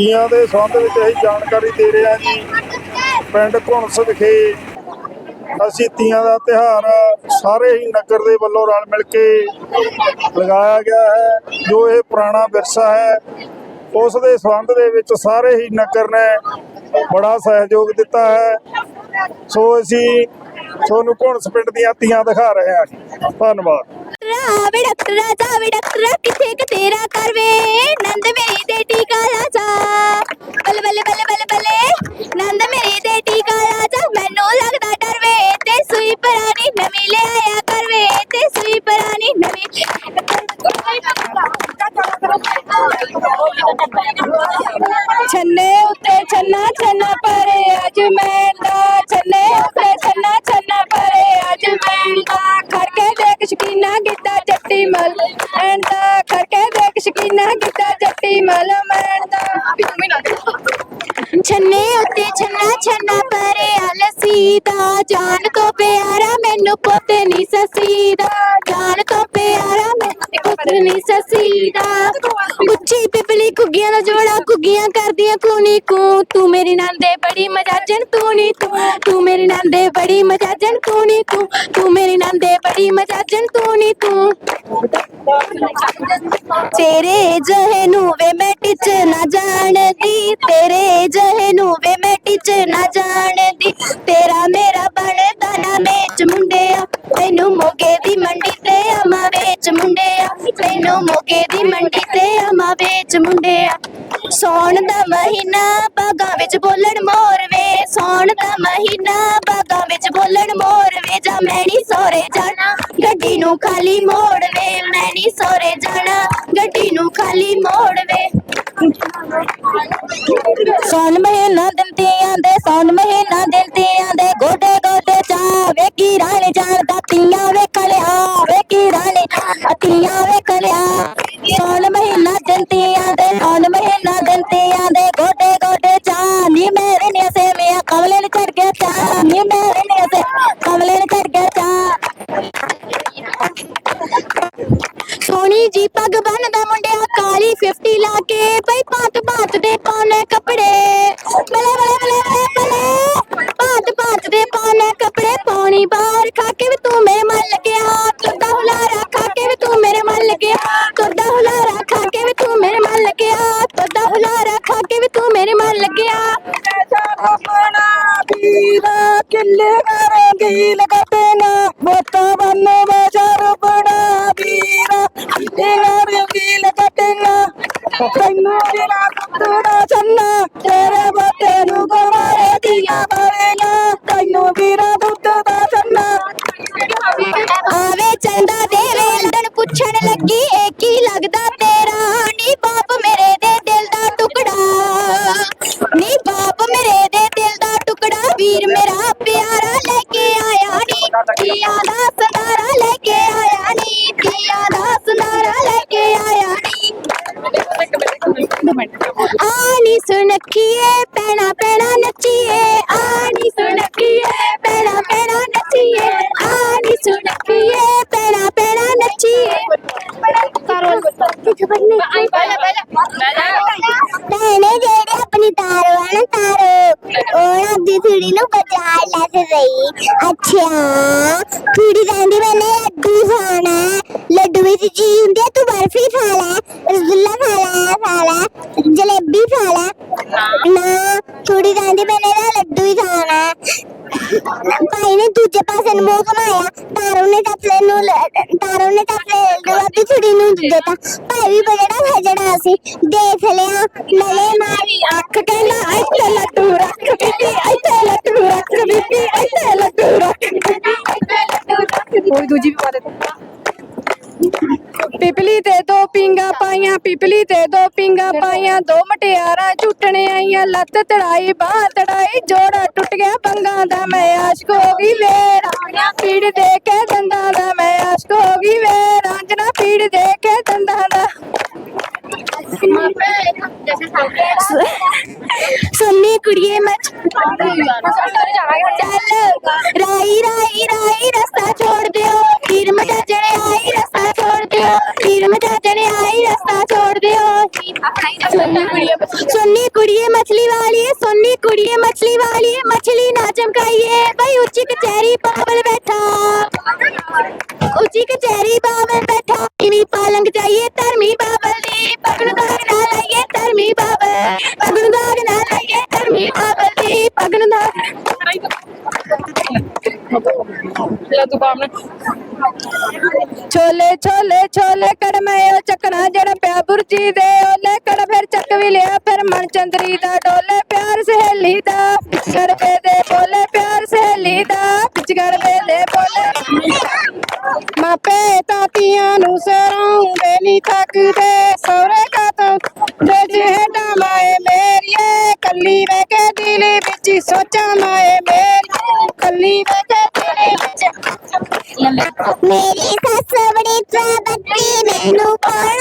ਤੀਆਂ ਦੇ ਸੰਬੰਧ ਵਿੱਚ ਅਸੀਂ ਜਾਣਕਾਰੀ ਦੇ ਰਹੇ ਹਾਂ ਜੀ। ਪਿੰਡ ਘੁਣਸ ਵਿਖੇ ਅਸੀਂ ਤੀਆਂ ਦਾ ਤਿਹਾਰ ਸਾਰੇ ਹੀ ਨਗਰ ਦੇ ਵੱਲੋਂ ਰਲ ਮਿਲ ਕੇ ਲਗਾਇਆ ਗਿਆ ਹੈ। ਜੋ ਇਹ ਪੁਰਾਣਾ ਵਿਰਸਾ ਹੈ, ਉਸ ਦੇ ਸੰਬੰਧ ਦੇ ਵਿੱਚ ਸਾਰੇ ਹੀ ਨਗਰ ਨੇ ਬੜਾ ਸਹਿਯੋਗ ਦਿੱਤਾ ਹੈ। ਸੋ ਅਸੀਂ ਤੁਹਾਨੂੰ ਘੁਣਸ ਪਿੰਡ ਦੀਆਂ ਤੀਆਂ ਦਿਖਾ ਰਹੇ ਹਾਂ। ਧੰਨਵਾਦ। ਰਾਵੇ ਡਾਕਟਰਾ ਜਾਵੇ ਡਾਕਟਰਾ ਕਿੱਥੇ ਕਿ ਤੇਰਾ ਕਰਵੇ ਨੰਦ ਮੇਰੀ ਦੇ ਟੀਕਾ ਲਾਜਾ ਬੱਲੇ ਛੰਨੇ ਉੱਤੇ ਛੰਨਾ ਛੰਨਾ ਪਰੇ ਅਲਸੀਦਾ ਜਾਨ ਤੋਂ ਪਿਆਰਾ ਮੈਨੂੰ ਪੁੱਤ ਨਹੀਂ ਸਸੀਦਾ ਜਾਨ ਤੋਂ ਪਿਆਰਾ ਮੈਨੂੰ ਪੁੱਤ ਨਹੀਂ ਸਸੀਦਾ ਉੱਚੀ ਪਿਪਲੀ ਕੁੱਗੀਆਂ ਦਾ ਜੋੜਾ ਕੁੱਗੀਆਂ ਕਰਦੀਆਂ ਕੂਨੀ ਕੂ ਤੂੰ ਮੇਰੀ ਨੰਦੇ ਬੜੀ ਮਜਾਜਣ ਤੂੰ ਨੀ ਤੂੰ। ਤੂੰ ਮੇਰੀ ਨੰਦੇ ਬੜੀ ਮਜਾਜਣ ਤੂੰ ਨੀ ਤੂੰ। ਤੂੰ ਮੇਰੀ ਨੰਦੇ ਬੜੀ ਮਜਾਜਣ ਤੂੰ ਨੀ ਤੂੰ। ਤੇਰੇ ਜਹੇ ਨੂੰ ਵੇ ਮੈਂ ਟਿਚ ਨਾ ਜਾਣਦੀ ਤੇਰੇ ਜਹੇ ਨੂੰ ਵੇ ਮੈਂ ਟਿਚ ਨਾ ਜਾਣਦੀ। ਵੇਚ ਮੁੰਡਿਆ ਸੌਣ ਦਾ ਮਹੀਨਾ, ਬਾਗਾਂ ਵਿੱਚ ਬੋਲਣ ਮੋਰ ਵੇ। ਸੌਣ ਦਾ ਮਹੀਨਾ, ਬਾਗਾਂ ਵਿੱਚ ਬੋਲਣ ਮੋਰ ਵੇ। ਜਾ ਮੈਂ ਸੋਰੇ ਜਾਣਾ, ਗੱਡੀ ਨੂੰ ਖਾਲੀ ਮੋੜ ਵੇ। ਮੈਂ ਨੀ ਸੋਰੇ ਜਾਣਾ, ਗੱਡੀ ਨੂੰ ਖਾਲੀ ਮੋੜ ਵੇ। ਸੌਣ ਮਹੀਨਾ ਦਿਲਤੀਆਂ ਦੇ ਸੌਣ ਮਹੀਨਾ ਦਿਲਤੀਆਂ ਦੇ ¡Me la. ਚੰਨਾ ਤੇਰੇ ਬਾਤੇ ਨੂੰ ਗਵਾਰੇ ਦੀਆਂ ਆਣੀ ਸੁਣਖੀਏ ਪੈਣਾ ਪੈਣਾ ਨੱਚੀਏ। ਆਣੀ ਸੁਣਖੀਏ ਪੈਣਾ ਪੈਣਾ ਨੱਚੀਏ। ਆਣੀ ਸੁਣਖੀਏ ਪੈਣਾ ਪੈਣਾ ਨੱਚੀਏ। ਭੈਣੇ ਜਿਹੜੇ ਆਪਣੀ ਆ ਨਾ ਤਾਰੋ, ਉਹ ਆਪਦੀ ਕੁੜੀ ਨੂੰ ਬਚਾ ਲੈ ਰਹੀ ਅੱਛਾ, ਕੁੜੀ ਕਹਿੰਦੀ ਮੈਨੇ ਲੱਡੂ ਖਾਣਾ ਲੱਡੂ ਵਿੱਚ ਜੀ ਹੁੰਦੀ ਤੂੰ ਬਰਫੀ ਖਾ ਲੈ, ਰਸਗੁੱਲਾ ਖਾ ਲੈ ਖਾ ਲੈ। ਜਲੇਬੀ ਖਾ ਲੈ। ਨਾ ਕੁੜੀ ਕਹਿੰਦੀ ਮੈਨੇ ਨਾ ਲੱਡੂ ਹੀ ਖਾਣਾ। ਭਾਈ ਨੇ ਦੂਜੇ ਪਾਸੇ ਨੂੰ ਮੂੰਹ ਘਮਾਇਆ। ਤਾਰੋ ਨੇ ਟਪਲੇ ਨੂੰ ਲ- ਤਾਰੋ ਨੇ ਟਪਲੇ ਲੱਡੂ ਕੁੜੀ ਨੂੰ ਦਿੱਤਾ। ਭਾਈ ਵੀ ਬੜਾ ਭਜੜਾ ਸੀ। ਦੇਖ ਲਿਆ ਮਲੇ ਮਾਰੀ ਅੱਖ ਕਹਿੰਦਾ ਇੱਥੇ ਲੱਡੂ ਰੱਖ ਬੀਬੀ ਇੱਥੇ ਲੱਡੂ ਰੱਖ ਬੀਬੀ ਇੱਥੇ ਲੱਡੂ ਰੱਖ ਬੀਬੀ ਇੱਥੇ ਲੱਡੂ ਰੱਖ ਕੋਈ ਦੂਜੀ ਵੀ ਪਾ ਦੇ। ਪਿਪਲੀ ਤੇ ਦੋ ਪਿੰਗਾ ਪਾਈਆਂ ਪਿਪਲੀ ਤੇ ਦੋ ਪਿੰਗਾ ਪਾਈਆਂ ਦੋ ਮਟਿਆਰਾਂ ਝੁੱਟਣੇ ਆਈਆਂ ਲੱਤ ਤੜਾਈ ਬਾਹ ਤੜਾਈ ਜੋੜਾ ਟੁੱਟ ਗਿਆ ਬੰਗਾ ਦਾ ਮੈਂ ਆਸ਼ਕ ਹੋ ਗਈ ਵੇ ਰਾਂਝਣਾ ਪੀੜ ਦੇ ਕੇ ਦੰਦਾਂ ਦਾ ਮੈਂ ਆਸ਼ਕ ਹੋ ਗਈ ਵੇ ਰਾਂਝਣਾ ਪੀੜ ਦੇ ਕੇ ਦੰਦਾਂ ਦਾ ਸੁਣਨੀ ਕੁੜੀਏ ਮੈਂ ਚੱਲ ਰਾਈ ਰਾਈ ਰਾਈ ਰਸਤਾ ਛੋੜ ਦਿਓ ਵੀਰ ਮਜਾ ਜਣੇ ਆਈ ਰਸਤਾ छोड़ते हो हीर में चाचा ने आई रास्ता छोड़ते हो सुन्नी कुड़िए मछली वाली है सुन्नी कुड़िए मछली वाली है मछली ना चमकाइए भाई ऊंची कचहरी बावल बैठा ऊंची कचहरी बावल बैठा टीवी पालंग जाइए धर्मी बावल ने पगड़ दाग ना लाइए धर्मी बावल पगड़ दाग ना लाइए धर्मी बावल ने पगड़ दाग ਛੋਲੇ ਛੋਲੇ ਛੋਲੇ ਕੜਮੇ ਉਹ ਚੱਕਣਾ ਜਿਹੜਾ ਪਿਆ ਬੁਰਜੀ ਦੇ ਓਲੇ ਕੜ ਫਿਰ ਚੱਕ ਵੀ ਲਿਆ ਫਿਰ ਮਨ ਚੰਦਰੀ ਦਾ ਡੋਲੇ ਪਿਆਰ ਸਹੇਲੀ ਦਾ ਗੜਬੇ ਦੇ ਬੋਲੇ ਪਿਆਰ ਸਹੇਲੀ ਦਾ ਵਿੱਚ ਗੜਬੇ ਦੇ ਬੋਲੇ ਮਾਪੇ ਤਾਤੀਆਂ ਨੂੰ ਸਰਾਉਂਦੇ ਨਹੀਂ ਥੱਕਦੇ ਸੋਰੇ ਕਾ ਤਾਂ ਦੇ ਜਿਹੜਾ ਮਾਏ ਮੇਰੀਏ ਕੱਲੀ ਵੇ ਕੇ ਦਿਲ ਵਿੱਚ ਸੋਚਾਂ ਮਾਏ ਮੇਰੀ ਕੱਲੀ ਵੇ ਕੇ ਦਿਲ ਮੇਰੇ ਸੱਸ ਬੜੀ ਚਾਬਤੀ ਮੈਨੂੰ ਕੋਲ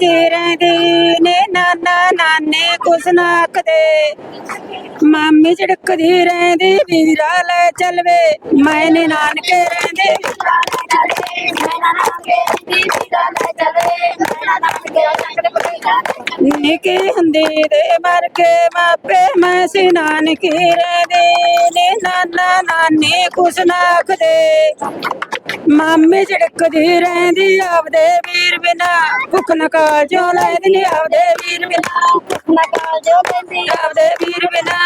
ਮੈਂ ਨਾਨਕੀ ਨੇ ਨਾਨਾ ਨਾਨੇ ਕੁਛ ਨਾ ਆਖਦੇ। ਮਾਮੀ ਝੜਕਦੀ ਰਹਿੰਦੀ, ਵੀਰਾ ਲੈ ਚਲਵੇ। ਮੈਂ ਨੇ ਨਾਨਕੇ ਰਹਿੰਦੇ। ਨਿੱਕੀ ਹੁੰਦੀ ਦੇ ਮਰ ਕੇ ਮਾਪੇ, ਮੈਂ ਸੀ ਨਾਨਕੀ ਰਹਿੰਦੀ। ਨੇ ਨਾਨਾ ਨਾਨੀ ਕੁਛ ਨਾ ਆਖਦੇ। ਮਾਮੇ ਝੜਕਦੀ ਰਹਿੰਦੀ, ਆਪਦੇ ਵੀਰ ਬਿਨਾ ਭੁੱਖ ਨਾ ਜੋ ਲੈਂਦੀ ਆਪਦੇ ਵੀਰ ਬਿਨਾ ਭੁੱਖ ਨਾ ਕਾਜੋ ਲੈਂਦੀ ਆਪਦੇ ਵੀਰ ਬਿਨਾ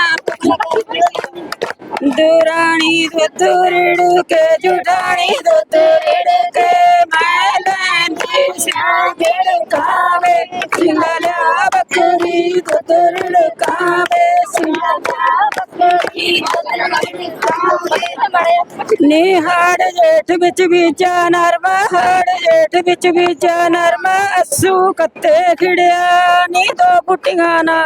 ਦੁਰਾਣੀ ਦੁੱਧ ਰਿੜ ਕੇ ਜੁੜਾਣੀ ਦੁੱਧ ਰਿੜ ਕੇ। ਮੈਂ ਲੈਂਦੀ ਸਿਆ ਗੇੜ ਕਾਵੇ ਸਿੰਗਲਿਆ ਬੱਕਰੀ, ਦੁੱਧ ਰਿੜ ਕਾਵੇ ਸਿੰਗਲਿਆ ਬੱਕਰੀ ਨਿਹਾੜ ਜੇਠ ਵਿੱਚ ਬੀਜਾ ਨਰਮਾ, ਹਾੜ ਜੇਠ ਵਿੱਚ ਬੀਜਾ ਨਰਮਾ, ਅਸੂ ਕੱਤੇ ਖਿੜਿਆ, ਨੀ ਦੋ ਫੁੱਟੀਆਂ ਨਾ।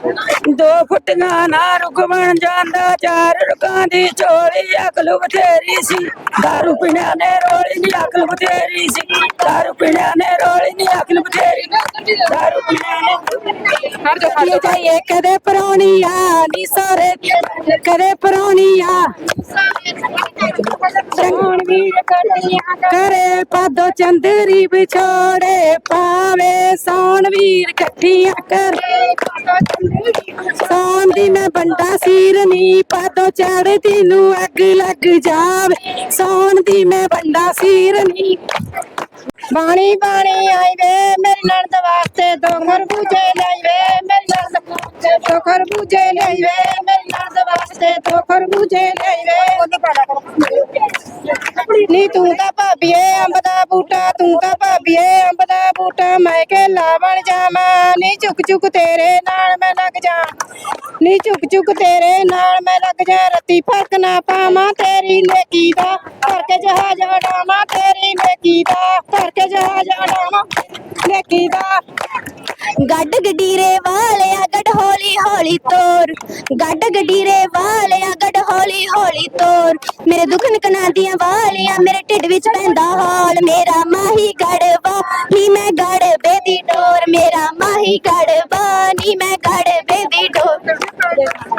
ਦੋ ਫੁੱਟੀਆਂ ਨਾ ਰੁਕ ਬਣ ਜਾਂਦਾ। ਚਾਰ ਰੁਕਾਂ ਦੀ ਚੋਰੀ ਅਕਲ ਬਥੇਰੀ ਸੀ। ਦਾਰੂ ਪੀਣਿਆ ਨੇ ਰੋਲੀ ਨੀ ਅਕਲ ਬਥੇਰੀ ਸੀ। ਦਾਰੂ ਪੀਣਿਆ ਨੇ ਰੋਲੀ ਨੀ ਅਕਲ ਬਥੇਰੀ ਦਾਰੂ ਪੀਣਿਆ ਨੇ ਇਹ ਜਾਈਏ ਕਦੇ ਪਰੌਣੀਆ ਨੀ ਸਾਰੇ ਕਦੇ ਪਰੌਣੀਆ ਵੀਰ ਕੱਟੀਆਂ ਕਰੇ ਪਾਦੋ ਚੰਦਰੀ ਵਿਛੋੜੇ ਪਾਵੇ ਵੀਰ ਇਕੱਠੀਆਂ ਕਰੇ। ਸੌਣ ਦੀ ਮੈਂ ਬੰਦਾ ਸੀਰ ਨੀ, ਪਾਦੋ ਚੜਦੀ ਨੂੰ ਅੱਗ ਲੱਗ ਜਾਵੇ। ਸੌਣ ਦੀ ਮੈਂ ਬੰਦਾ ਸੀਰ ਨੀ। ਬਾਣੀ ਬਾਣੀ ਆਈ ਵੇ, ਮੇਰੇ ਨਣਦ ਵਾਸਤੇ ਦੋ ਖਰਬੂਜੇ ਲਈ ਵੇ, ਮੇਰੇ ਨਣਦ ਵਾਸਤੇ ਦੋ ਖਰਬੂਜੇ ਲਈ ਵੇ, ਮੇਰੇ ਨਣਦ ਵਾਸਤੇ ਦੋ ਖਰਬੂਜੇ ਲਈ ਵੇ। ਨੀ ਤੂੰ ਤਾਂ ਭਾਬੀਏ, ਅੰਬ ਦਾ ਬੂਟਾ, ਤੂੰ ਤਾਂ ਭਾਬੀਏ, ਅੰਬ ਦਾ ਬੂਟਾ ਮੈਂ ਕੇ ਲਾਵਣ ਜਾਵਾਂ। ਨੀ ਝੁਕ ਝੁਕ ਤੇਰੇ ਨਾਲ ਮੈਂ ਲੱਗ ਜਾ ਨੀ ਝੁਕ ਝੁਕ ਤੇਰੇ ਨਾਲ ਮੈਂ ਲੱਗ ਜਾ ਰਤੀ ਫ਼ਰਕ ਨਾ ਪਾਵਾਂ ਤੇਰੀ ਨੇਕੀ ਦਾ, ਕਰਕੇ ਜਹਾਜ਼ ਉਡਾਵਾਂ ਤੇਰੀ ਨੇਕੀ ਦਾ। ਕਰਕੇ ਜਹਾਜ਼ ਉਡਾਵਾਂ ਨੇਕੀ ਦਾ। ਗੱਡ ਗਡੀਰੇ ਵਾਲਿਆ, ਗੱਡ ਹੌਲੀ ਹੌਲੀ ਤੋਰ। ਗੱਡ ਗਡੀਰੇ ਵਾਲਿਆ, ਗੱਡ ਹੌਲੀ ਹੌਲੀ ਤੋਰ। ਮੇਰੇ ਦੁੱਖ ਨਿਕਣਾ ਦੀਆਂ ਵਾਲੀਆਂ, ਮੇਰੇ ਢਿੱਡ ਵਿੱਚ ਪੈਂਦਾ ਹਾਲ। ਮੇਰਾ ਮਾਹੀ ਗੜਵਾ ਹੀ ਮੈਂ ਗੜਬੇ ਦੀ ਡੋਰ। ਮੇਰਾ ਮਾਹੀ ਗੜਵਾ, ਨੀ ਮੈਂ ਗੜਬੇ ਦੀ ਡੋਰ।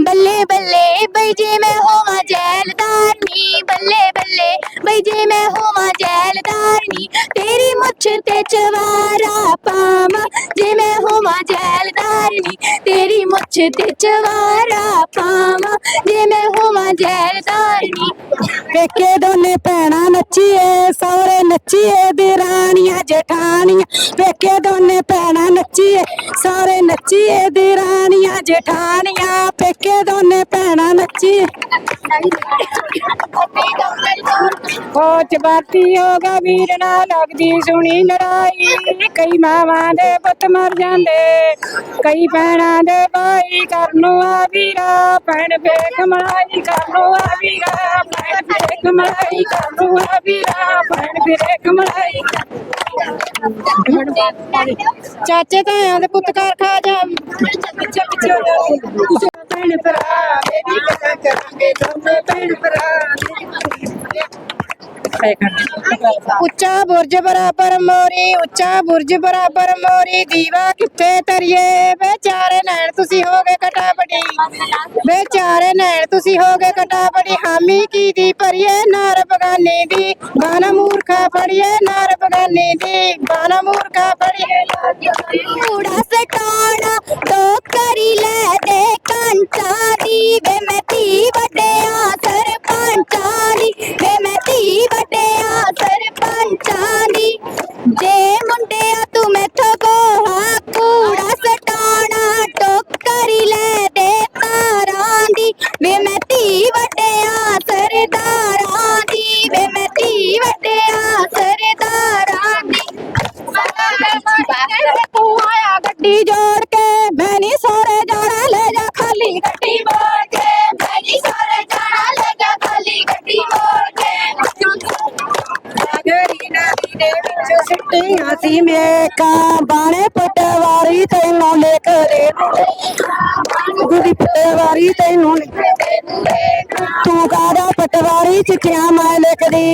ਬੱਲੇ ਬੱਲੇ, ਬਈ ਜੇ ਮੈਂ ਹੋਵਾਂ ਜੈਲਦਾਰ ਨੀ ਬੱਲੇ ਬੱਲੇ, ਬਈ ਜੇ ਮੈਂ ਹੋਵਾਂ ਜੈਲਦਾਰ ਨੀ ਤੇਰੀ ਮੁੱਛ ਤੇ ਚਵਾਰਾ ਪਾਵਾਂ। ਜੇ ਮੈਂ ਹੋਵਾਂ ਜੈਲਦਾਰ ਨੀ ਤੇਰੀ ਮੁੱਛ ਤੇ ਚਵਾਰਾ ਪਾਵਾਂ। ਜੇ ਮੈਂ ਹੋਵਾਂ ਜੈਲਦਾਰ ਨੀ ਵੇਖੇ ਦੋਨੇ ਭੈਣਾਂ ਨੱਚੀਏ, ਸਹੁਰੇ ਨੱਚੀਏ ਦੇ ਦੇਰਾਣੀਆਂ ਜਠਾਣੀਆਂ ਵੇਖੇ ਦੋਨੇ ਭੈਣਾਂ ਨੱਚੀਏ, ਸਹੁਰੇ ਨੱਚੀਏ, ਦੇਰਾਣੀਆਂ, ਜਠਾਣੀਆਂ, ਪੇਕੇ ਦੋਨੇ ਭੈਣਾਂ ਨੱਚੀ ਫੌਜ ਬਾਤੀ ਹੋ ਗਾ, ਵੀਰ ਨਾਲ ਲੱਗਦੀ ਸੁਣੀ ਲੜਾਈ। ਕਈ ਮਾਵਾਂ ਦੇ ਪੁੱਤ ਮਰ ਜਾਂਦੇ, ਕਈ ਭੈਣਾਂ ਦੇ ਬਾਈ ਕਰਨੋਂ ਆ ਵੀਰਾ। ਭੈਣ ਵੇਖ ਮਲਾਈ ਕਰਨੋਂ ਆ ਵੀਰਾ। ਭੈਣ ਵੇਖ ਮਲਾਈ ਕਰਨੋਂ ਆ ਵੀਰਾ। ਭੈਣ ਵੇਖ ਮਲਾਈ ਚਾਚੇ ਤਾਇਆਂ ਦੇ ਪੁੱਤ ਘਰ ਖਾ ਜਾ। ਪਿੱਛੇ ਪਿੱਛੇ ਹੋ ਜਾ। ਭੈਣ ਭਰਾ ਮੇਰੀ ਕਥਾ ਕਰਾਂਗੇ ਦੋਨੇ ਭੈਣ ਭਰਾ। ਉੱਚਾ ਬੁਰਜ ਬਰਾਬਰ ਮੋਰੀ ਉੱਚਾ ਬੁਰਜ ਬਰਾਬਰ ਮੋਰੀ ਦੀਵਾ ਕਿੱਥੇ ਤਰੀਏ ਵਿਚਾਰੇ ਨੈਣ ਤੁਸੀਂ ਹੋ ਗਏ ਕਟਾਪੜੀ ਵਿਚਾਰੇ ਨੈਣ ਤੁਸੀਂ ਹੋ ਗਏ ਕਟਾਪੜੀ ਹਾਮੀ ਕੀ ਦੀ ਭਰੀਏ? ਨਾਰ ਬਗਾਨੇ ਦੀ। ਬਾਨਾ ਮੂਰਖਾ ਫੜੀਏ। ਨਾਰ ਬਗਾਨੇ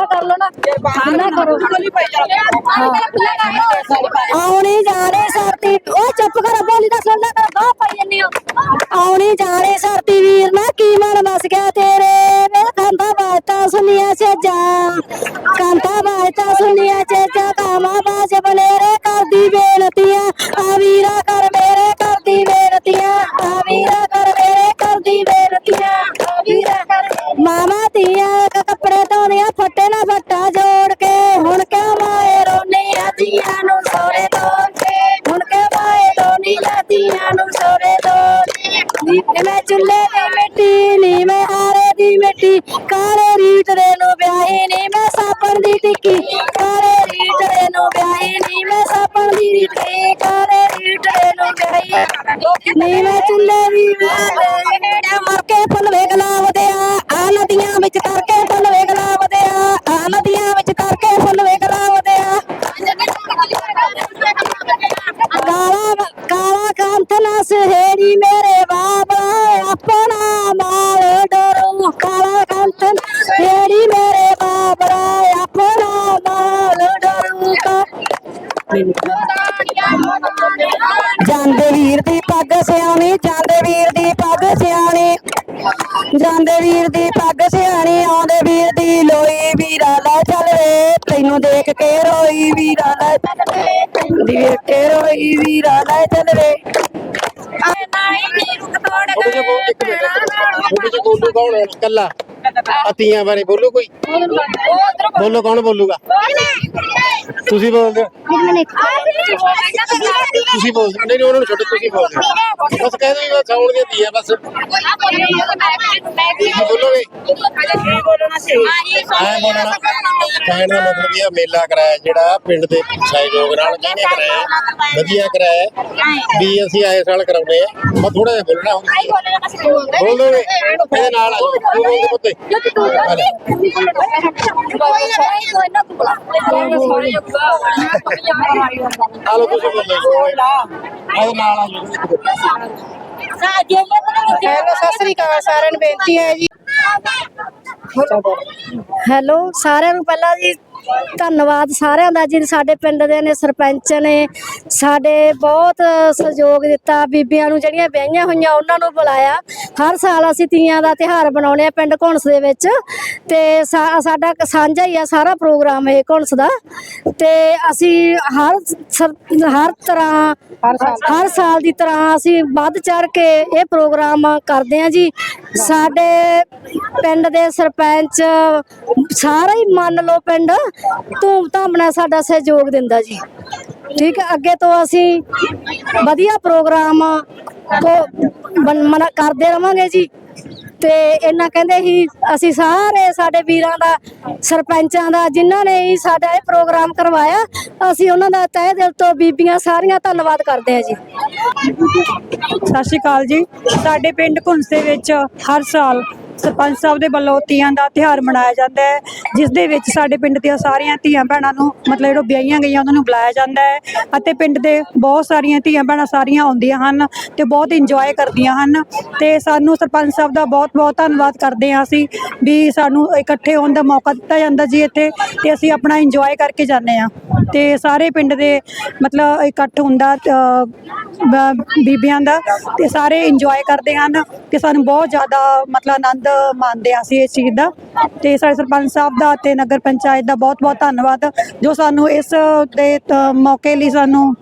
ਖੁੱਲਾ ਕਰ ਲੋ ਨਾ। ਖੁੱਲਾ ਕਰੋ। ਆਉਣੀ ਜਾਣੇ ਸਰਤੀ। ਉਹ ਚੁੱਪ ਕਰ ਬੋਲੀ ਦਾ ਸੁਣ ਲੈ ਕਰ ਦੋ ਪਾਈ ਜੰਨੀ ਆਉਣੀ ਜਾਣੇ ਸਰਤੀ ਵੀਰ ਨਾ ਕੀ ਮਨ ਵਸ ਗਿਆ ਤੇਰੇ? ਮਾਏ ਧੀਆਂ ਨੂੰ ਸੋਰੇ ਤੋੜ ਨੀ ਮੈਂ ਚੁੱਲੇ ਦੀ ਮਿੱਟੀ ਨੀ ਮੈਂ ਹਾਰੇ ਦੀ ਮਿੱਟੀ। ਕਾਲੇ ਰੀਟਰੇ ਨੂੰ ਵਿਆਹੀ ਨੀ ਮੈਂ ਸਾਪਣ ਦੀ ਟਿੱਕੀ। ਕਾਲੇ ਰੀਟਰੇ ਨੂੰ ਵਿਆਹੀ ਨੀ ਮੈਂ ਸਾਪਣ ਦੀ ਟਿੱਕੀ। ਕਾਲੇ ਰੀਟਰੇ ਨੂੰ ਵਿਆਹੀ ਨੀ ਮੈਂ ਕਾਲਾ ਕੰਥ ਨਾ ਸਹੇੜੀ ਮੇਰੇ ਬਾਬਾ ਆਪਣਾ ਮਾਲ ਡਰੂ ਕਾਲਾ ਕੰਥ ਸਹੇੜੀ ਮੇਰੇ ਬਾਬਾ ਆਪਣਾ ਜਾਂਦੇ ਵੀਰ ਦੀ ਪੱਗ ਸਿਆਣੀ, ਜਾਂਦੇ ਵੀਰ ਦੀ ਪੱਗ ਸਿਆਣੀ। ਜਾਂਦੇ ਵੀਰ ਦੀ ਪੱਗ ਸਿਆਣੀ, ਆਉਂਦੇ ਵੀਰ ਦੀ ਲੋਈ ਵੀਰਾ ਲੈ ਚੱਲ ਵੇ। ਤੈਨੂੰ ਦੇਖ ਕੇ ਰੋਈ ਵੀਰਾ ਲੈ ਚੱਲ ਵੇ। ਤੈਨੂੰ ਦੇਖ ਕੇ ਰੋਈ ਵੀਰਾ ਲੈ ਚੱਲ ਵੇ। I ਉਹਦੇ ਚ ਬੋਲ ਇੱਕ ਮਿੰਟ ਉਹਦੇ ਚ ਬੋਲੂ ਕੌਣ ਹੈ ਕੱਲਾ ਅਤੀਆਂ ਬਾਰੇ ਬੋਲੋ ਕੋਈ ਬੋਲੋ ਕੌਣ ਬੋਲੂਗਾ ਤੁਸੀਂ ਬੋਲਦੇ ਹੋ? ਤੁਸੀਂ ਬੋਲਦੇ ਹੋ। ਨਹੀਂ ਨਹੀਂ ਉਹਨਾਂ ਨੂੰ ਛੱਡੋ ਤੁਸੀਂ ਬੋਲਦੇ ਹੋ। ਬਸ ਕਹਿ ਦੋ ਵੀ ਬਸ ਆਉਣ ਦੀ ਹੈ ਬਸ ਬੋਲੋਗੇ ਐ ਬੋਲਣਾ ਕਹਿਣ ਦਾ ਮਤਲਬ ਇਹ ਆ, ਮੇਲਾ ਕਰਾਇਆ ਜਿਹੜਾ ਪਿੰਡ ਦੇ ਸਹਿਯੋਗ ਨਾਲ ਕਿਹਨੇ ਕਰਾਇਆ ਵਧੀਆ ਕਰਾਇਆ ਵੀ ਅਸੀਂ ਆਏ ਸਾਲ ਕਰਾਉਂਦੇ ਆ ਮੈਂ ਥੋੜਾ ਜਿਹਾ ਬੋਲਣਾ ਹੁਣ। ਬੋਲ ਦੋਗੇ ਇਹਦੇ ਨਾਲ ਆ ਜਾਓ ਤੂੰ ਬੋਲ। ਦੇ ਪੁੱਤੇ। ਆ ਲੈ। ਆ ਲੋ ਤੁਸੀਂ ਬੋਲੋ। ਇਹਦੇ ਨਾਲ ਆ ਜਾਓ ਹੈਲੋ ਸਤਿ ਸ੍ਰੀ ਅਕਾਲ। ਸਾਰਿਆਂ ਨੂੰ ਬੇਨਤੀ ਹੈ ਜੀ। ਹੈਲੋ ਸਾਰਿਆਂ ਨੂੰ ਪਹਿਲਾਂ ਜੀ ਧੰਨਵਾਦ ਸਾਰਿਆਂ ਦਾ ਜੀ ਸਾਡੇ ਪਿੰਡ ਦੇ ਨੇ ਸਰਪੰਚ ਨੇ ਸਾਡੇ ਬਹੁਤ ਸਹਿਯੋਗ ਦਿੱਤਾ ਬੀਬੀਆਂ ਨੂੰ ਜਿਹੜੀਆਂ ਵਿਆਹੀਆਂ ਹੋਈਆਂ ਉਹਨਾਂ ਨੂੰ ਬੁਲਾਇਆ। ਹਰ ਸਾਲ ਅਸੀਂ ਤੀਆਂ ਦਾ ਤਿਹਾਰ ਬਣਾਉਂਦੇ ਆ ਪਿੰਡ ਘੁਣਸ ਦੇ ਵਿੱਚ ਤੇ ਸਾਡਾ ਸਾਂਝਾ ਹੀ ਆ ਸਾਰਾ ਪ੍ਰੋਗਰਾਮ ਇਹ ਘੁਣਸ ਦਾ ਤੇ ਅਸੀਂ ਹਰ ਹਰ ਤਰ੍ਹਾਂ ਹਰ ਸਾਲ। ਦੀ ਤਰ੍ਹਾਂ ਅਸੀਂ ਵੱਧ ਚੜ ਕੇ ਇਹ ਪ੍ਰੋਗਰਾਮ ਕਰਦੇ ਆ ਜੀ। ਸਾਡੇ ਪਿੰਡ ਦੇ ਸਰਪੰਚ ਸਾਰਾ ਹੀ ਮੰਨ ਲਓ ਪਿੰਡ ਧੂਮ ਧਾਮ ਨਾਲ ਸਾਡਾ ਸਹਿਯੋਗ ਦਿੰਦਾ ਜੀ। ਠੀਕ ਹੈ, ਅੱਗੇ ਤੋਂ ਅਸੀਂ ਵਧੀਆ ਪ੍ਰੋਗਰਾਮ ਕੋ ਬਣ- ਮਨਾ ਕਰਦੇ ਰਵਾਂਗੇ ਜੀ। ਤੇ ਇਹਨਾਂ ਕਹਿੰਦੇ ਹੀ ਅਸੀਂ ਸਾਰੇ ਸਾਡੇ ਵੀਰਾਂ ਦਾ, ਸਰਪੰਚਾਂ ਦਾ, ਜਿਨ੍ਹਾਂ ਨੇ ਹੀ ਸਾਡਾ ਇਹ ਪ੍ਰੋਗਰਾਮ ਕਰਵਾਇਆ, ਅਸੀਂ ਉਹਨਾਂ ਦਾ ਤਹਿ ਦਿਲ ਤੋਂ ਬੀਬੀਆਂ ਸਾਰੀਆਂ ਧੰਨਵਾਦ ਕਰਦੇ ਆ ਜੀ। ਸਤਿ ਸ਼੍ਰੀ ਅਕਾਲ ਜੀ। ਸਾਡੇ ਪਿੰਡ ਘੁੰਸ ਦੇ ਵਿੱਚ ਹਰ ਸਾਲ ਸਰਪੰਚ ਸਾਹਿਬ ਦੇ ਵੱਲੋਂ ਤੀਆਂ ਦਾ ਤਿਉਹਾਰ ਮਨਾਇਆ ਜਾਂਦਾ ਹੈ ਜਿਸ ਦੇ ਵਿੱਚ ਸਾਡੇ ਪਿੰਡ ਦੀਆਂ ਸਾਰੀਆਂ ਧੀਆਂ ਭੈਣਾਂ ਨੂੰ ਮਤਲਬ ਜਿਹੜੋ ਵਿਆਹੀਆਂ ਗਈਆਂ ਉਹਨਾਂ ਨੂੰ ਬੁਲਾਇਆ ਜਾਂਦਾ ਹੈ ਅਤੇ ਪਿੰਡ ਦੇ ਬਹੁਤ ਸਾਰੀਆਂ ਧੀਆਂ ਭੈਣਾਂ ਸਾਰੀਆਂ ਆਉਂਦੀਆਂ ਹਨ ਤੇ ਬਹੁਤ ਇੰਜੋਏ ਕਰਦੀਆਂ ਹਨ ਤੇ ਸਾਨੂੰ ਸਰਪੰਚ ਸਾਹਿਬ ਦਾ ਬਹੁਤ ਬਹੁਤ ਧੰਨਵਾਦ ਕਰਦੇ ਹਾਂ ਅਸੀਂ ਵੀ ਸਾਨੂੰ ਇਕੱਠੇ ਹੋਣ ਦਾ ਮੌਕਾ ਦਿੱਤਾ ਜਾਂਦਾ ਜੀ ਇੱਥੇ ਤੇ ਅਸੀਂ ਆਪਣਾ ਇੰਜੋਏ ਕਰਕੇ ਜਾਂਦੇ ਹਾਂ ਤੇ ਸਾਰੇ ਪਿੰਡ ਦੇ ਮਤਲਬ ਇਕੱਠ ਹੁੰਦਾ ਅ, ਬੀਬੀਆਂ ਦਾ ਤੇ ਸਾਰੇ ਇੰਜੋਏ ਕਰਦੇ ਹਨ ਤੇ ਸਾਨੂੰ ਬਹੁਤ ਜ਼ਿਆਦਾ ਮਤਲਬ ਆਨੰਦ ਮੰਨਦੇ ਹਾਂ ਅਸੀਂ ਇਸ ਚੀਜ਼ ਦਾ। ਤੇ ਸਾਡੇ ਸਰਪੰਚ ਸਾਹਿਬ ਦਾ ਤੇ ਨਗਰ ਪੰਚਾਇਤ ਦਾ ਬਹੁਤ ਬਹੁਤ ਧੰਨਵਾਦ, ਜੋ ਸਾਨੂੰ ਇਸ ਦੇ ਮੌਕੇ ਲਈ ਸਾਨੂੰ